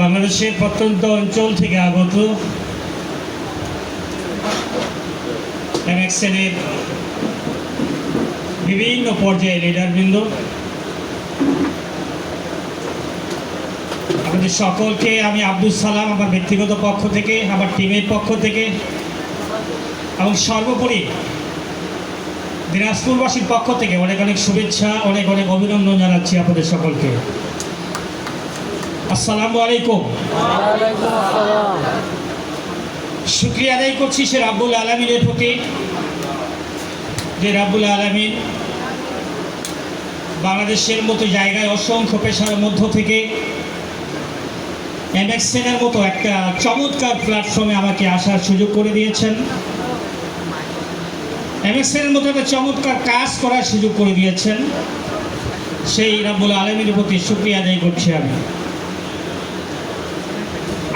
বাংলাদেশের প্রত্যন্ত অঞ্চল থেকে আগত বিভিন্ন পর্যায়ে লিডারবৃন্দ আমাদের সকলকে আমি আব্দুল সালাম আমার ব্যক্তিগত পক্ষ থেকে, আমার টিমের পক্ষ থেকে এবং সর্বোপরি দিনাজপুরবাসীর পক্ষ থেকে অনেক অনেক শুভেচ্ছা, অনেক অনেক অভিনন্দন জানাচ্ছি আপনাদের সকলকে। আসসালামু আলাইকুম। শুক্রিয়া আদায় করছি সে রাব্বুল আলমিনের প্রতি। যে রাব্বুল আলমিন বাংলাদেশের মতো জায়গায় অসংখ্য পেশার মধ্য থেকে এমএক্সেনের মতো একটা চমৎকার প্ল্যাটফর্মে আমাকে আসার সুযোগ করে দিয়েছেন। এমএক্সেনের মতো একটা চমৎকার কাজ করার সুযোগ করে দিয়েছেন। সেই রাব্বুল আলমীর প্রতি শুক্রিয়া আদায় করছি আমি।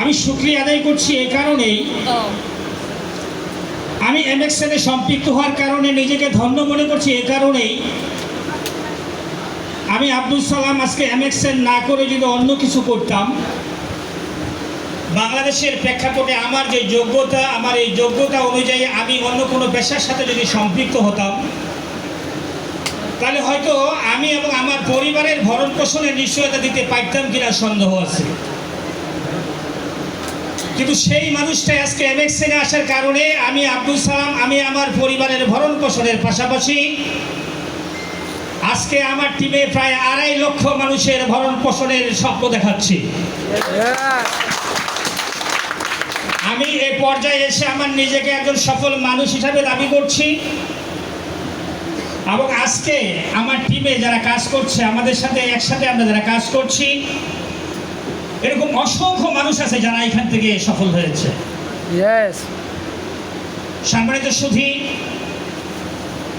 আমি শুক্রিয়া আদায় করছি এ কারণেই। আমি এমএক্সএনে সম্পৃক্ত হওয়ার কারণে নিজেকে ধন্য মনে করছি এ কারণেই। আমি আব্দুল সালাম আজকে এমএক্সএন না করে যদি অন্য কিছু করতাম বাংলাদেশের প্রেক্ষাপটে আমার যে যোগ্যতা আমার এই যোগ্যতা অনুযায়ী আমি অন্য কোনো পেশার সাথে যদি সম্পৃক্ত হতাম তাহলে হয়তো আমি এবং আমার পরিবারের ভরণ পোষণের নিশ্চয়তা দিতে পারতাম কিনা সন্দেহ আছে। কিন্তু সেই মানুষটাই আজকে এমএক্সেনে আসার কারণে আমি আব্দুল সালাম, আমি আমার পরিবারের ভরণ পোষণের পাশাপাশি আজকে আমার টিমে প্রায় আড়াই লক্ষ মানুষের ভরণ পোষণের স্বপ্ন দেখাচ্ছি। আমি এই পর্যায়ে এসে আমার নিজেকে একজন সফল মানুষ হিসাবে দাবি করছি এবং আজকে আমার টিমে যারা কাজ করছে, আমাদের সাথে একসাথে আমরা যারা কাজ করছি এরকম অসংখ্য মানুষ আছে যারা এখান থেকে সফল হয়েছে। সম্মানিত সুধী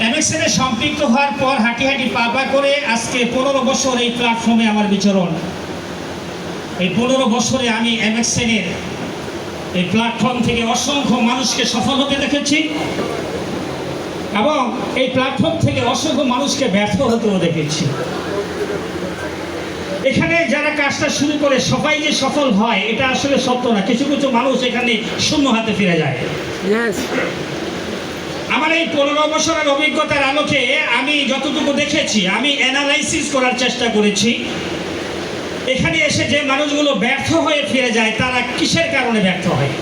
এমএক্সএনে সম্পৃক্ত হওয়ার পর হাঁটি হাঁটি পা পা করে আজকে পনেরো বছর এই প্ল্যাটফর্মে আমার বিচরণ। এই পনেরো বছরে আমি এমএক্সএনের এই প্ল্যাটফর্ম থেকে অসংখ্য মানুষকে সফল হতে দেখেছি এবং এই প্ল্যাটফর্ম থেকে অসংখ্য মানুষকে ব্যর্থ হতেও দেখেছি। এখানে যারা কাজটা শুরু করে সবাই যে সফল হয় এটা আসলে সত্য না। কিছু কিছু মানুষ এখানে শূন্য হাতে ফিরে যায়। আমার এই পনেরো বছরের অভিজ্ঞতার আলোকে আমি যতটুকু দেখেছি আমি অ্যানালাইসিস করার চেষ্টা করেছি। এখানে এসে যে মানুষগুলো ব্যর্থ হয়ে ফিরে যায় তারা কিসের কারণে ব্যর্থ হয়?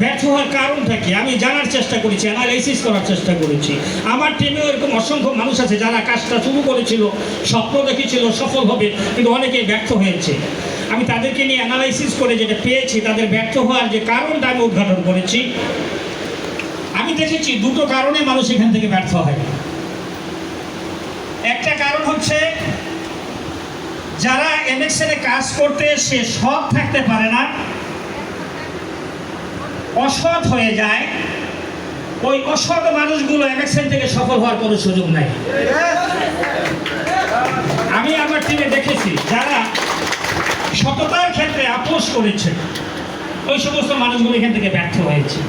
ব্যর্থ হওয়ার কারণটা কি? আমি জানার চেষ্টা করেছি অ্যানালাইসিস করার চেষ্টা করেছি। আমার টিমেও এরকম অসংখ্য মানুষ আছে যারা কাজটা শুরু করেছিল, স্বপ্ন দেখেছিল সফল হবে, কিন্তু অনেকেই ব্যর্থ হয়েছে। আমি তাদেরকে নিয়ে অ্যানালাইসিস করে যেটা পেয়েছি, তাদের ব্যর্থ হওয়ার যে কারণটা আমি উদ্ঘাটন করেছি। আমি দেখেছি দুটো কারণে মানুষ এখান থেকে ব্যর্থ হয়। একটা কারণ হচ্ছে, যারা এমএক্সএনে কাজ করতে এসে সৎ থাকতে পারে না অসৎ হয়ে যায় ওই অসৎ মানুষগুলো এক এমএক্সএন থেকে সফল হওয়ার কোনো সুযোগ নাই। আমি আমার টিমে দেখেছি যারা সততার ক্ষেত্রে আপোষ করেছে ওই সমস্ত মানুষগুলো এখান থেকে ব্যর্থ হয়েছে।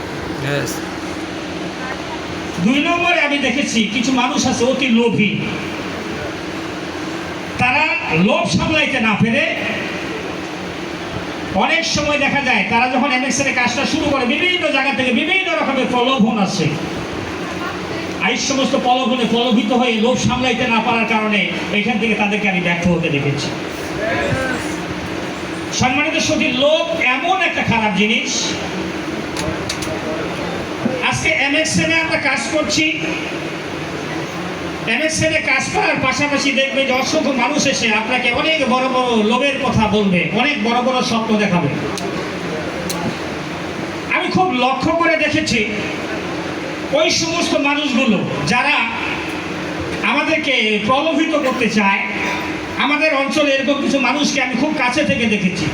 দুই নম্বরে আমি দেখেছি কিছু মানুষ আছে অতি লোভী। তারা লোভ সামলাইতে না পেরে অনেক সময় দেখা যায়, তারা যখন এমএক্সের কাজটা শুরু করে, বিভিন্ন জায়গা থেকে বিভিন্ন রকমের প্রলোভন আর এই সমস্ত প্রলোভনে প্রলোভিত হয়ে লোভ সামলাইতে না পারার কারণে এখান থেকে তাদেরকে আমি ব্যর্থ হতে দেখেছি। সম্মানিত সতী লোভ এমন একটা খারাপ জিনিস। আজকে এমএক্সএনে আমরা কাজ করছি এমএক্সএনে কাজ করার পাশাপাশি দেখবে যে অসংখ্য মানুষ এসে আপনাকে অনেক বড় বড় লোভের কথা বলবে, অনেক বড় বড় স্বপ্ন দেখাবে। আমি খুব লক্ষ্য করে দেখেছি ওই সমস্ত মানুষগুলো যারা আমাদেরকে প্রলোভিত করতে চায়, আমাদের অঞ্চলে এরকম কিছু মানুষকে আমি খুব কাছে থেকে দেখেছি।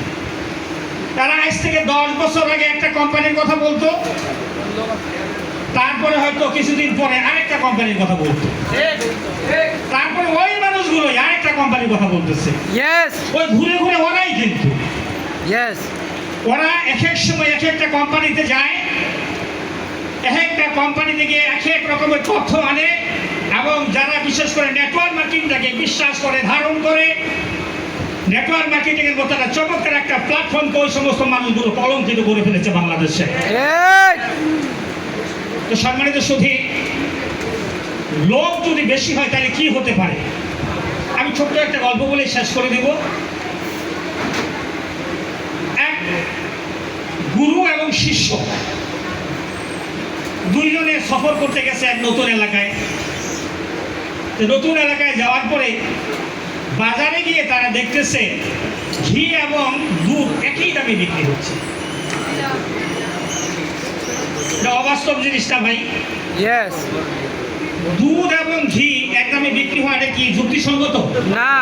তারা আজ থেকে দশ বছর আগে একটা কোম্পানির কথা বলতো তারপরে হয়তো কিছুদিন পরে আরেকটা কোম্পানির কথা বলতো। তারপরে ওই মানুষগুলো আরেকটা কোম্পানির কথা বলতেছে। ওই ঘুরে ঘুরে ওরাই কিন্তু। ওরা এক এক সময় এক একটা কোম্পানিতে যায় এক একটা কোম্পানি থেকে এক এক রকমের তথ্য আনে এবং যারা বিশেষ করে নেটওয়ার্ক মার্কেটিংটাকে বিশ্বাস করে ধারণ করে নেটওয়ার্ক মার্কেটিং এর মতো একটা চমৎকার একটা প্ল্যাটফর্মকে ওই সমস্ত মানুষগুলো কলঙ্কিত করে ফেলেছে বাংলাদেশে. তো সম্মানিত সুধী লোক যদি বেশি হয়, তাহলে কি হতে পারে? আমি ছোট্ট একটা গল্প বলে শেষ করে দেব। এক গুরু এবং শিষ্য দুইজনে সফর করতে গেছে এক নতুন এলাকায়। তো নতুন এলাকায় যাওয়ার পরে বাজারে গিয়ে তারা দেখতেছে, ঘি এবং দুধ একই দামে বিক্রি হচ্ছে। এটা অবাস্তব জিনিসটা ভাই. দুধ এবং ঘি একদমই বিক্রি হওয়াটা কি যুক্তিসঙ্গত? না।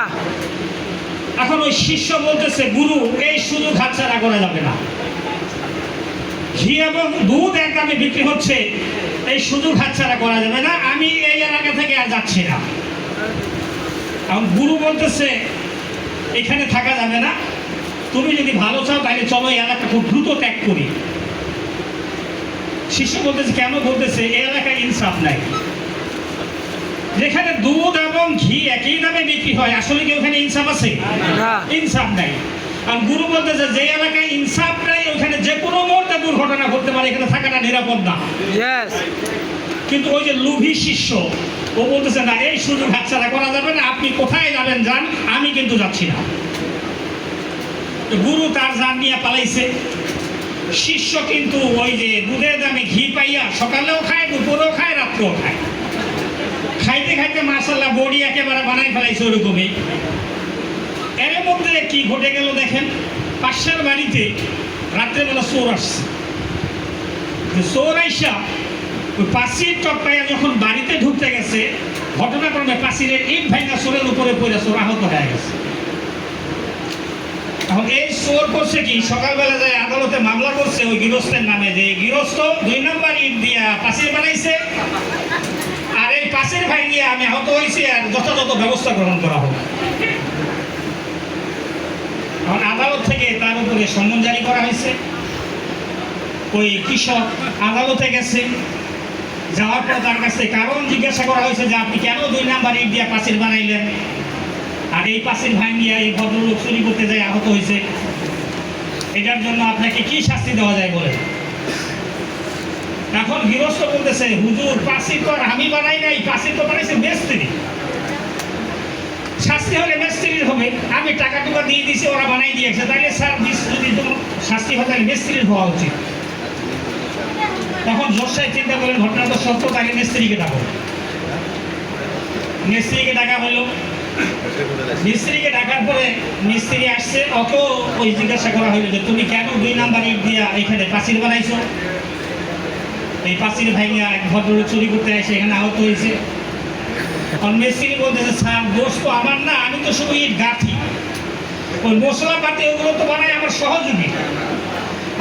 এখন ওই শিষ্য বলতেছে গুরু এই সুযোগ হাতছাড়া করা যাবে না। ঘি এবং দুধ একদমে বিক্রি হচ্ছে এই সুযোগ হাতছাড়া করা যাবে না আমি এই এলাকা থেকে আর যাচ্ছি না। এখন গুরু বলতেছে এখানে থাকা যাবে না। তুমি যদি ভালো চাও তাহলে চলো এই এলাকা খুব দ্রুত ত্যাগ করি। শিষ্য বলতেছে কেন বলতেছে? এই এলাকায় ইনসাফ নাই। যেখানে দুধ এবং ঘি একই দামে বিক্রি হয় আসলে কি ওখানে ইনসাফ আছে? ইনসাফ নাই। আর গুরু বলতেছে যে এলাকায় ইনসাফ নাই ওখানে যে কোনো মুহূর্তে দুর্ঘটনা ঘটতে পারে এখানে থাকাটা নিরাপদ না. কিন্তু ওই যে লুভি শিষ্য ও বলতেছে না এই সুযোগ হাতছাড়া করা যাবে না আপনি কোথায় যাবেন যান আমি কিন্তু যাচ্ছি না। তো গুরু তার যান নিয়ে পালাইছে। শিষ্য কিন্তু ওই যে দুধের দামে ঘি পাইয়া সকালেও খায়, দুপুরেও খায়, রাত্রেও খায়। খাইতে খাইতে মাসাল্লাহ বডি একেবারে বানাই ফেলাইছে ওরকমই। এর মধ্যে কি ঘটে গেল দেখেন, পাশের বাড়িতে রাত্রেবেলা চোর আসছে। চোর আইসা ওই পাঁচির টপকাইয়া যখন বাড়িতে ঢুকতে গেছে, ঘটনাক্রমে পাঁচিরের ইট ভাঙা চোরের উপরে পড়ে চোর আহত হয়ে গেছে। এই চোর করছে কি? সকালবেলা যায় আদালতে মামলা করছে ওই গৃহস্থের নামে যে গৃহস্থ দুই নম্বর ইট দিয়া পাঁচির বানাইছে। আর এই পাশের ভাই নিয়ে আমি আহত হয়েছি আর যথাযথ ব্যবস্থা গ্রহণ করা হোক এখন আদালত থেকে তার উপরে সম্মান জারি করা হয়েছে। ওই কৃষক আদালতে গেছে। যাওয়ার পর তার কাছে কারণ জিজ্ঞাসা করা হয়েছে যে আপনি কেন দুই নাম্বার ইট দিয়া পাঁচিল বানাইলেন? আর এই পাশের ভাঙিয়া এই ভদ্রলোক চুরি করতে যায়, আহত হয়েছে। এটার জন্য আপনাকে কি শাস্তি দেওয়া যায় বলে এখন গৃহস্থ বলতেছে, হুজুর পাঁচিল তো আর আমি বানাই নাই পাঁচিল তো বানাইছে মেস্ত্রি। শাস্তি হলে মিস্ত্রির হবে। আমি টাকা টুকা দিয়ে দিছি ওরা বানাই দিয়েছে। তাহলে স্যার যদি শাস্তি হয় তাহলে মিস্ত্রির হওয়া উচিত। তখন জোরসাই চিন্তা করলেন, ঘটনা তো সত্য তাকে মিস্ত্রিকে ডাকো। মিস্ত্রিকে ডাকা হলো মিস্ত্রিকে ডাকার পরে মিস্ত্রি আসছে, ওকেও ওই জিজ্ঞাসা করা হলো যে, তুমি কেন দুই নাম্বার ইট দিয়া এখানে পাঁচিল বানাইছো? এই পাঁচিল ভাইয়া এক ভদ্রলোক চুরি করতে এসে এখানে আহত হয়েছে তখন মিস্ত্রি বলতেছে, স্যার, দোষ তো আমার না, আমি তো শুধু ইট গাঁথি। ওই মশলাপাতি ওগুলো তো বানাই আমার সহযোগী।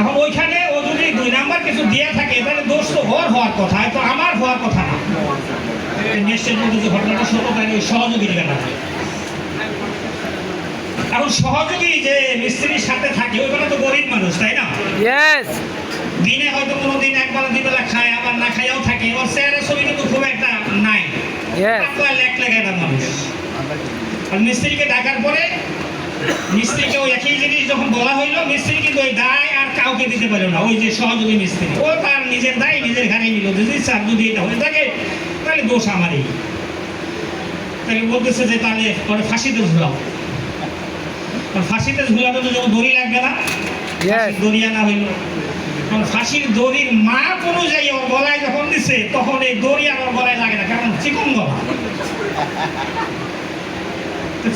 এখন ওইখানে ও যদি দুই নাম্বার কিছু দিয়ে থাকে, তাহলে দোষ তো ওর হওয়ার কথা তো আমার হওয়ার কথা না। নেক্সটের মধ্যে যে ঘটনাটা সত্য তাহলে ওই সহযোগী দিকে না। সহযোগী যে মিস্ত্রির সাথে থাকে ওইগুলো তো গরিব মানুষ তাই না? দিনে হয়তো কোনো দিন একবার দুই খায় আবার না খাইয়াও থাকে। ওর চেহারা ছবি কিন্তু খুব একটা নাই। লেখ লেখা একটা মানুষ। আর মিস্ত্রিকে ডাকার পরে মিস্ত্রিকে ওই একই জিনিস যখন বলা হইল মিস্ত্রি কিন্তু ওই দায় আর কাউকে দিতে পারল না। ওই যে সহযোগী মিস্ত্রি ও তার নিজের দায় নিজের ঘাড়ে নিল যদি স্যার যদি এটা হয়ে থাকে তাহলে দোষ আমারই। তাহলে বলতেছে যে তাহলে পরে ফাঁসিতে ঝুলাও। ফাঁসিতে ঝুলাতে তো যখন দড়ি লাগবে না। দড়ি আনা হইল। কারণ ফাঁসির দড়ির মাপ অনুযায়ী ওর গলায় যখন দিছে তখন এই দড়ি আর ওর গলায় লাগে না। কারণ চিকন গলা।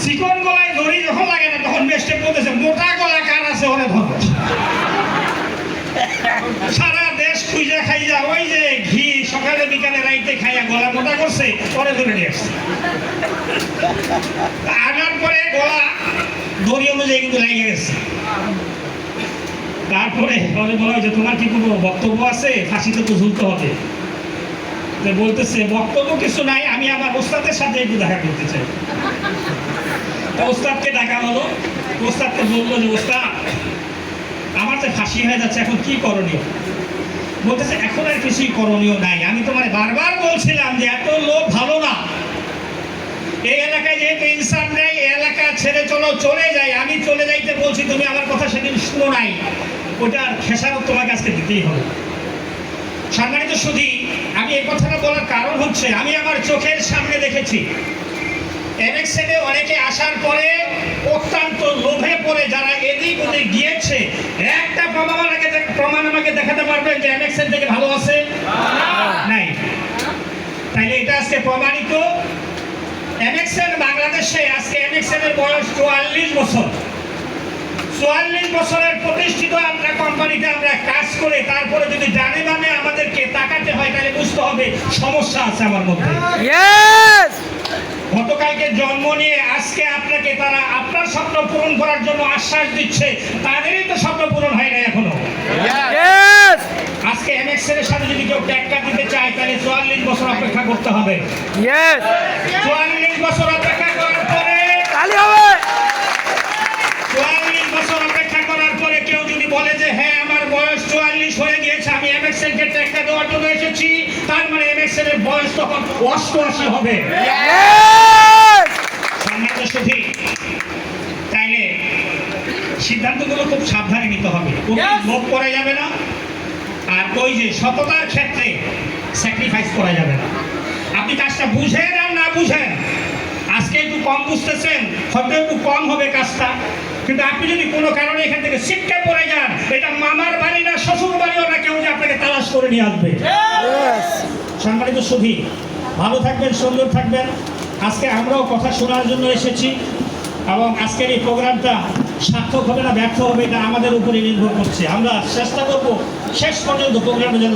চিকন গলায় দড়ি যখন লাগে না তখন বলতেছে মোটা গলা কার আছে? ওরে ধরো। সারা দেশ খুঁজে খাইয়া ওই যে ঘি সকালে বিকালে রাইতে খাইয়া গলা মোটা করছে, পরে ধরে নিয়ে আসছে। আনার পরে গলা দড়ি অনুযায়ী কিন্তু লেগে গেছে তারপরে পরে বলা হয়েছে, তোমার কি কোনো বক্তব্য আছে? ফাঁসিতে তো ঝুলতে হবে। বলতেছে, বক্তব্য কিছু নাই, আমি আমার ওস্তাদের সাথে একটু দেখা করতে চাই। তো ওস্তাদকে ডাকা হলো। ওস্তাদকে বলল যে, ওস্তাদ, আমার যে ফাঁসি হয়ে যাচ্ছে, এখন কি করণীয়? বলতেছে, এখন আর কিছুই করণীয় নাই। আমি তোমার বারবার বলছিলাম যে, এত লোক ভালো না। এই এলাকায় যেহেতু ইনসান নেই এলাকা ছেড়ে চলো, চলে যাই। আমি চলে যাইতে বলছি, তুমি আমার কথা সেদিন শুনো নাই। ওটার খেসারত তোমাকে আজকে দিতেই হবে। সম্মানিত শুধু আমি এই কথাটা বলার কারণ হচ্ছে, আমি আমার চোখের সামনে দেখেছি। এমএক্সেলে অনেকে আসার পরে অত্যন্ত লোভে পড়ে যারা এদিক ওদিক গিয়েছে। একটা প্রমাণ আমাকে প্রমাণ আমাকে দেখাতে পারবেন যে এমএক্সেল থেকে ভালো আছে নাই। তাইলে এটা আজকে প্রমাণিত। এমএক্সেল বাংলাদেশে আজকে এমএক্সেল এর বয়স চুয়াল্লিশ বছর। চুয়াল্লিশ বছরের প্রতিষ্ঠিত আমরা কোম্পানিতে আমরা কাজ করে তারপরে যদি ডানে বামে আমাদেরকে তাকাতে হয়, তাহলে বুঝতে হবে সমস্যা আছে আমার মধ্যে. গতকালকে জন্ম নিয়ে আজকে আপনাকে তারা আপনার স্বপ্ন পূরণ করার জন্য আশ্বাস দিচ্ছে। তাদেরই তো স্বপ্ন পূরণ হয় না এখনও। আজকে এমএক্সেল এর সাথে যদি কেউ ট্যাক্কা দিতে চায় তাহলে চুয়াল্লিশ বছর অপেক্ষা করতে হবে. চুয়াল্লিশ বছর অপেক্ষা করার পরে চুয়াল্লিশ বছর অপেক্ষা করার পরে কেউ যদি বলে যে হ্যাঁ আমার বয়স চুয়াল্লিশ হয়ে গিয়েছে আমি এমএক্সেল কে ট্যাক্কা দেওয়ার জন্য এসেছি। এর বয়স তখন অষ্টআশি হবে. সম্মানিত সুধী তাইলে সিদ্ধান্তগুলো খুব সাবধানে নিতে হবে. লোভ করা যাবে না আর ওই যে সততার ক্ষেত্রে স্যাক্রিফাইস করা যাবে না আপনি কাজটা বুঝেন আর না বুঝেন আজকে একটু কম বুঝতেছেন হয়তো একটু কম হবে কাজটা কিন্তু আপনি যদি কোনো কারণে এখান থেকে শিক্ষা পড়ে যান এটা মামার বাড়ি না শ্বশুর বাড়িও না কেউ যে আপনাকে তালাশ করে নিয়ে আসবে. সম্মানিত সুধী ভালো থাকবেন, সুন্দর থাকবেন। আজকে আমরাও কথা শোনার জন্য এসেছি এবং আজকের এই প্রোগ্রামটা সার্থক হবে না, ব্যর্থ হবে, এটা আমাদের উপরে নির্ভর করছে। আমরা চেষ্টা করব শেষ পর্যন্ত প্রোগ্রামটা যেন